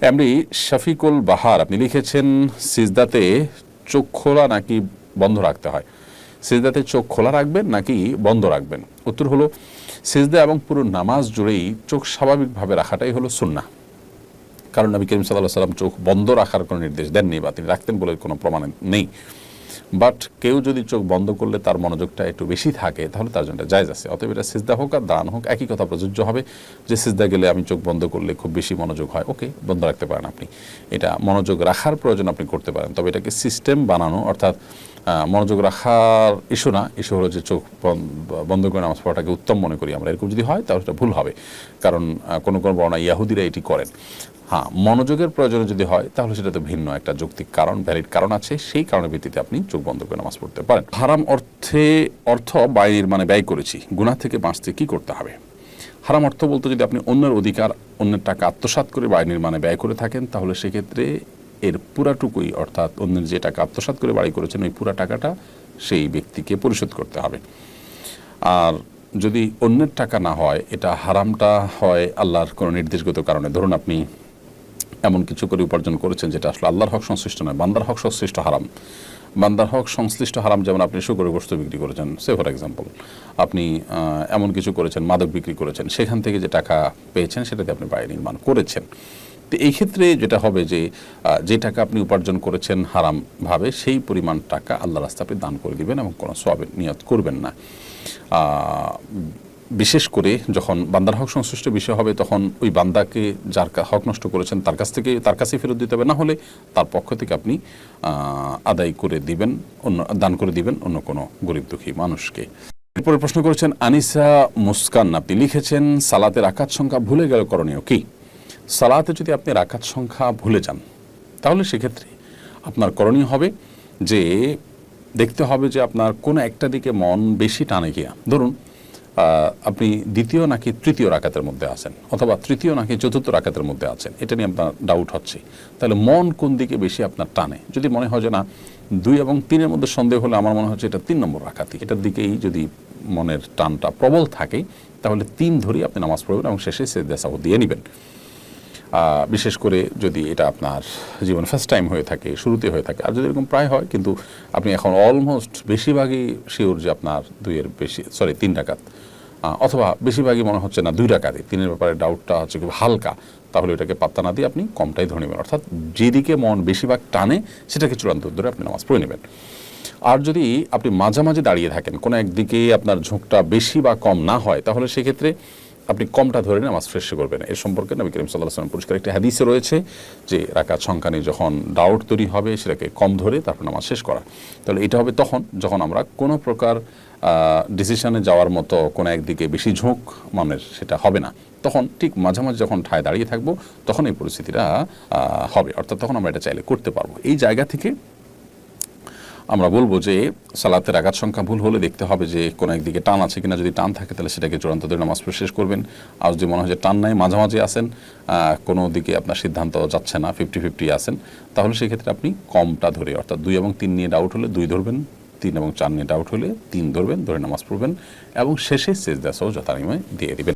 এমনি শফিকুল বাহার, আপনি লিখেছেন, সিজদাতে চোখ খোলা নাকি বন্ধ রাখতে হয়? সিজদাতে চোখ খোলা রাখবেন নাকি বন্ধ রাখবেন? উত্তর হলো, সিজদা এবং পুরো নামাজ জুড়েই চোখ স্বাভাবিকভাবে রাখাটাই হলো সুন্না কারণ নবী করিম সাল্লাহ সাল্লাম চোখ বন্ধ রাখার কোনো নির্দেশ দেননি বা তিনি রাখতেন বলে কোনো প্রমাণ নেই। বাট কেউ যদি চোখ বন্ধ করলে তার মনোযোগটা একটু বেশি থাকে, তাহলে তার জন্য জায়জ আছে। অতএব এটা সিজদা হোক আর দান হোক, একই কথা প্রযোজ্য হবে যে সিজদা গেলে আমি চোখ বন্ধ করলে খুব বেশি মনোযোগ হয়। ওকে বন্ধ রাখতে পারেন আপনি। এটা মনোযোগ রাখার প্রয়োজন আপনি করতে পারেন। তবে এটাকে সিস্টেম বানানো, অর্থাৎ মনোযোগ রাখার ইস্যু না। ইস্যু হলো যে চোখ বন- বন্ধ করে নামাজ পড়াটাকে উত্তম মনে করি আমরা। এরকম যদি হয়, তাহলে সেটা ভুল হবে। কারণ কোনো কোনো বর্ণা ইয়াহুদিরা এটি করেন। হ্যাঁ মনোযোগের প্রয়োজনে যদি হয়, তাহলে সেটা তো ভিন্ন একটা যৌক্তিক কারণ ভ্যালিড কারণ আছে। সেই কারণের ভিত্তিতে আপনি চোখ বন্ধ করে নামাজ পড়তে পারেন। হারাম অর্থে, অর্থ বাইরের মানে ব্যয় করেছি। গুণা থেকে বাঁচতে কি করতে হবে? হারাম অর্থ বলতে যদি আপনি অন্যের অধিকার, অন্যের টাকা আত্মসাৎ করে বাড়ি নির্মাণে ব্যয় করে থাকেন, তাহলে সেক্ষেত্রে এর পুরাটুকুই, অর্থাৎ অন্যের যে টাকা আত্মসাৎ করে বাড়ি করেছেন, ওই পুরা টাকাটা সেই ব্যক্তিকে পরিশোধ করতে হবে। আর যদি অন্যের টাকা না হয়, এটা হারামটা হয় আল্লাহর কোনো নির্দেশগত কারণে। ধরুন আপনি এমন কিছু করে উপার্জন করেছেন, যেটা আসলে আল্লাহর হক সংশ্লিষ্ট নয়, বান্দার হক সংশ্লিষ্ট হারাম। বান্দার হক সংশ্লিষ্ট হারাম, যেমন আপনি শুকরের গোস্ত বিক্রি করেছেন, সে ফর এক্সাম্পল আপনি এমন কিছু করেছেন, মাদক বিক্রি করেছেন, সেখান থেকে যে টাকা পেয়েছেন, সেটাতে আপনি বাইরে নির্মাণ করেছেন। তো এই ক্ষেত্রে যেটা হবে যে যে টাকা আপনি উপার্জন করেছেন হারামভাবে সেই পরিমাণ টাকা আল্লাহ রাস্তা আপনি দান করে দিবেন এবং কোনো সবের নিয়ত করবেন না। বিশেষ করে যখন বান্দার হক সংশ্লিষ্ট বিষয় হবে, তখন ওই বান্দাকে যার হক নষ্ট করেছেন তার কাছ থেকে, তার কাছে ফেরত দিতে হবে। না হলে তার পক্ষ থেকে আপনি আদায় করে দিবেন, অন্য, দান করে দিবেন অন্য কোনো গরিব দুঃখী মানুষকে। এরপরে প্রশ্ন করেছেন, আনিসা মুস্কান, আপনি লিখেছেন, সালাতের আকাত সংখ্যা ভুলে গেল করণীয় কি? সালাতে যদি আপনি রাকাত সংখ্যা ভুলে যান, তাহলে সেক্ষেত্রে আপনার করণীয় হবে যে, দেখতে হবে যে আপনার কোনো একটা দিকে মন বেশি টানে গিয়া ধরুন আপনি দ্বিতীয় নাকি তৃতীয় রাকাতের মধ্যে আছেন, অথবা তৃতীয় নাকি চতুর্থ রাকাতের মধ্যে আছেন, এটা নিয়ে আপনার ডাউট হচ্ছে। তাহলে মন কোন দিকে বেশি আপনার টানে? যদি মনে হয় যে না, দুই এবং তিনের মধ্যে সন্দেহ হলে আমার মনে হচ্ছে এটা তিন নম্বর রাকাতি, এটার দিকেই যদি মনের টানটা প্রবল থাকে, তাহলে তিন ধরেই আপনি নামাজ পড়বেন এবং শেষে সে সেদাসাহ দিয়ে নেবেন। বিশেষ করে যদি এটা আপনার জীবন ফার্স্ট টাইম হয়ে থাকে, শুরুতে হয়ে থাকে, আর যদি এরকম প্রায় হয়, কিন্তু আপনি এখন অলমোস্ট বেশিরভাগই শিওর যে আপনার দুইয়ের বেশি সরি তিন ডাকাত। অথবা বেশিরভাগই মনে হচ্ছে না, দুই ডাকাতে তিনের ব্যাপারে ডাউটটা হচ্ছে খুব হালকা। তাহলে এটাকে পাত্তা না দিয়ে আপনি কমটাই ধরে নেবেন। অর্থাৎ যেদিকে মন বেশিরভাগ টানে, সেটাকে চূড়ান্ত ধরে আপনি নামাজ পড়ে নেবেন। আর যদি আপনি মাঝামাঝি দাঁড়িয়ে থাকেন, কোনো একদিকে আপনার ঝোঁকটা বেশি বা কম না হয়, তাহলে সেক্ষেত্রে আপনি কমটা ধরে নামাজ শেষ করবেন। এর সম্পর্কে নবী করিম সাল্লাহ সাল্লাম পরিষ্কার একটি হাদিসে রয়েছে যে সংখ্যা নিয়ে যখন ডাউট তৈরি হবে, সেটাকে কম ধরে তারপর নামাজ শেষ করা। তাহলে এটা হবে তখন যখন আমরা কোনো প্রকার ডিসিশনে যাওয়ার মতো কোনো একদিকে বেশি ঝোঁক মানের সেটা হবে না। তখন ঠিক মাঝামাঝি যখন ঠায় দাঁড়িয়ে থাকব, তখন এই পরিস্থিতিটা হবে। অর্থাৎ তখন আমরা এটা চাইলে করতে পারব। এই জায়গা থেকে আমরা বলব যে সালাতের আঘাত সংখ্যা ভুল হলে দেখতে হবে যে কোনো একদিকে টান আছে কিনা। যদি টান থাকে, তাহলে সেটাকে চূড়ান্ত ধরে নামাজ শেষ করবেন। আর যদি মনে হয় যে টান নাই, মাঝামাঝি আসেন কোনো দিকে আপনার সিদ্ধান্ত যাচ্ছে না ফিফটি ফিফটি আসেন তাহলে সেক্ষেত্রে আপনি কমটা ধরে, অর্থাৎ দুই এবং তিন নিয়ে ডাউট হলে দুই ধরবেন, তিন এবং চার নিয়ে ডাউট হলে তিন ধরবেন, ধরে নামাজ পড়বেন, এবং শেষে সেজদা সহ যথানিময় দিয়ে দিবেন।